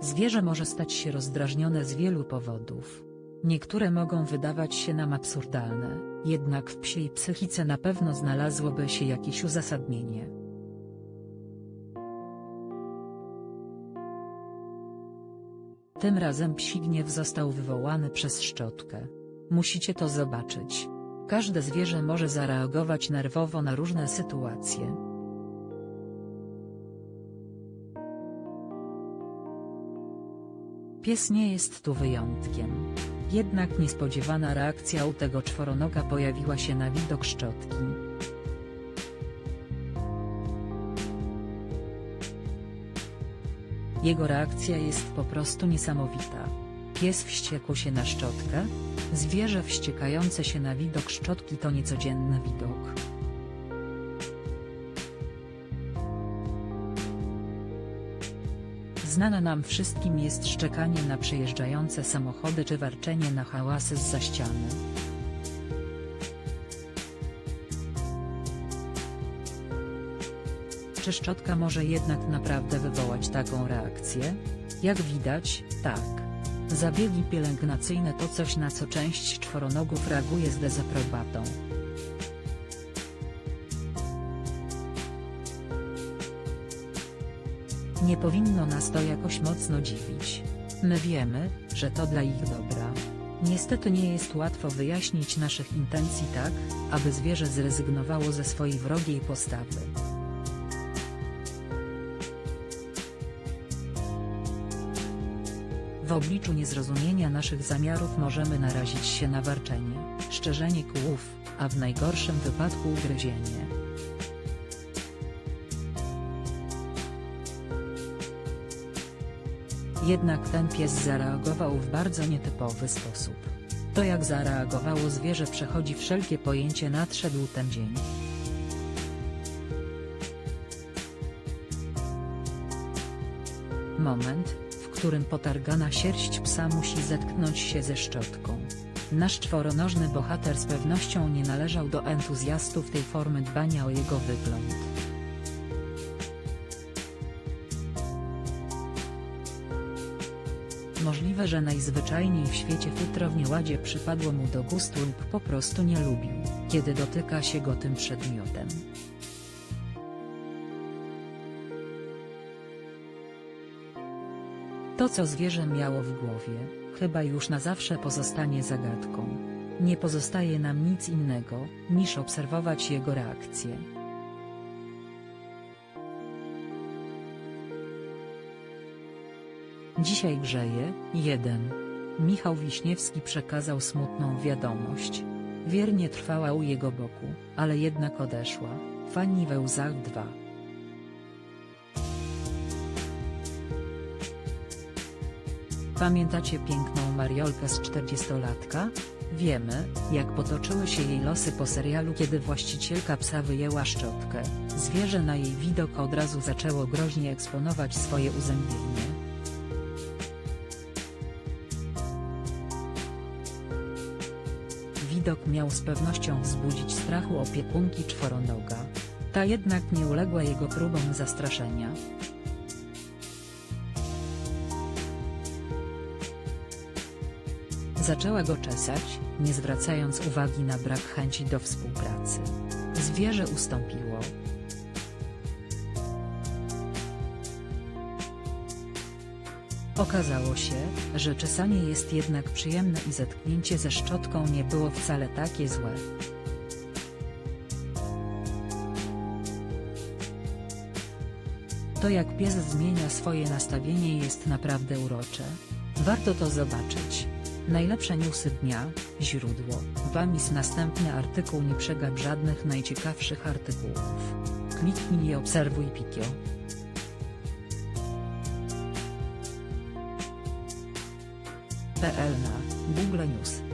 Zwierzę może stać się rozdrażnione z wielu powodów. Niektóre mogą wydawać się nam absurdalne, jednak w psiej psychice na pewno znalazłoby się jakieś uzasadnienie. Tym razem psi gniew został wywołany przez szczotkę. Musicie to zobaczyć. Każde zwierzę może zareagować nerwowo na różne sytuacje. Pies nie jest tu wyjątkiem. Jednak niespodziewana reakcja u tego czworonoga pojawiła się na widok szczotki. Jego reakcja jest po prostu niesamowita. Pies wściekł się na szczotkę. Zwierzę wściekające się na widok szczotki to niecodzienny widok. Znane nam wszystkim jest szczekanie na przejeżdżające samochody czy warczenie na hałasy z za ściany. Czy szczotka może jednak naprawdę wywołać taką reakcję? Jak widać, tak. Zabiegi pielęgnacyjne to coś na co część czworonogów reaguje z dezaprobatą. Nie powinno nas to jakoś mocno dziwić. My wiemy, że to dla ich dobra. Niestety nie jest łatwo wyjaśnić naszych intencji tak, aby zwierzę zrezygnowało ze swojej wrogiej postawy. W obliczu niezrozumienia naszych zamiarów możemy narazić się na warczenie, szczerzenie kłów, a w najgorszym wypadku ugryzienie. Jednak ten pies zareagował w bardzo nietypowy sposób. To jak zareagowało zwierzę przechodzi wszelkie pojęcie nadszedł ten dzień. Moment, w którym potargana sierść psa musi zetknąć się ze szczotką. Nasz czworonożny bohater z pewnością nie należał do entuzjastów tej formy dbania o jego wygląd. Możliwe, że najzwyczajniej w świecie futro w nieładzie przypadło mu do gustu lub po prostu nie lubił, kiedy dotyka się go tym przedmiotem. To co zwierzę miało w głowie, chyba już na zawsze pozostanie zagadką. Nie pozostaje nam nic innego, niż obserwować jego reakcję. Dzisiaj grzeje, 1. Michał Wiśniewski przekazał smutną wiadomość. Wiernie trwała u jego boku, ale jednak odeszła. Fani we łzach 2. Pamiętacie piękną Mariolkę z 40-latka? Wiemy, jak potoczyły się jej losy po serialu kiedy właścicielka psa wyjęła szczotkę. Zwierzę na jej widok od razu zaczęło groźnie eksponować swoje uzębienie. Widok miał z pewnością wzbudzić strachu opiekunki czworonoga. Ta jednak nie uległa jego próbom zastraszenia. Zaczęła go czesać, nie zwracając uwagi na brak chęci do współpracy. Zwierzę ustąpiło. Okazało się, że czesanie jest jednak przyjemne i zetknięcie ze szczotką nie było wcale takie złe. To jak pies zmienia swoje nastawienie jest naprawdę urocze. Warto to zobaczyć. Najlepsze newsy dnia, źródło, Wamis następny artykuł nie przegap żadnych najciekawszych artykułów. Kliknij i obserwuj Pikio. PL na Google News